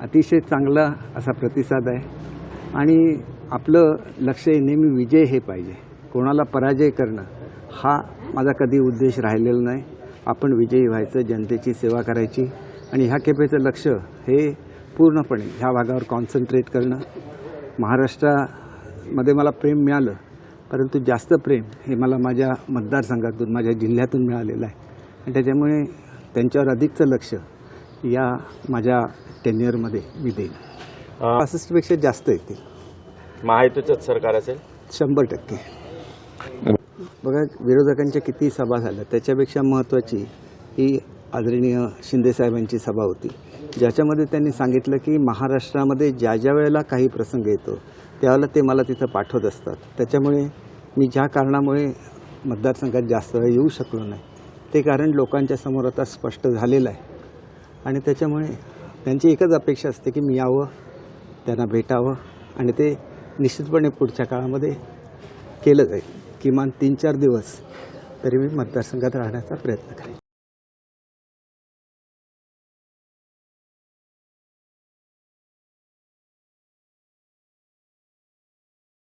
अतिशय चांगला असा प्रतिसाद आहे. आणि आपलं लक्ष हे नेहमी विजय हे पाहिजे. कोणाला पराजय करणं हा माझा कधी उद्देश राहिलेला नाही. आपण विजयी व्हायचं जनतेची सेवा करायची. आणि ह्या केपेचं लक्ष हे पूर्णपणे ह्या भागावर कॉन्सन्ट्रेट करणं. महाराष्ट्रामध्ये मला प्रेम मिळालं परंतु जास्त प्रेम हे मला माझ्या मतदारसंघातून माझ्या जिल्ह्यातून मिळालेलं आहे. आणि त्याच्यामुळे त्यांच्यावर अधिकचं लक्ष या माझ्या टेन्युअरमध्ये मी देईन. पासष्टपेक्षा जास्त येतील महायुतीचंच सरकार असेल? शंभर टक्के. बघा विरोधकांच्या किती सभा झाल्या. त्याच्यापेक्षा महत्त्वाची ही आदरणीय शिंदेसाहेबांची सभा होती. ज्याच्यामध्ये त्यांनी सांगितलं की महाराष्ट्रामध्ये ज्या ज्या वेळेला काही प्रसंग येतो त्यावेळेला ते मला तिथं पाठवत असतात. त्याच्यामुळे मी ज्या कारणामुळे मतदारसंघात जास्त वेळ येऊ शकलो नाही ते कारण लोकांच्या समोर आता स्पष्ट झालेलं आहे. आणि त्याच्यामुळे त्यांची एकच अपेक्षा असते की मी यावं त्यांना भेटावं आणि ते निश्चितपणे पुढच्या काळामध्ये केलं जाईल. किमान तीन चार दिवस तरी मी मतदारसंघात राहण्याचा प्रयत्न करेन.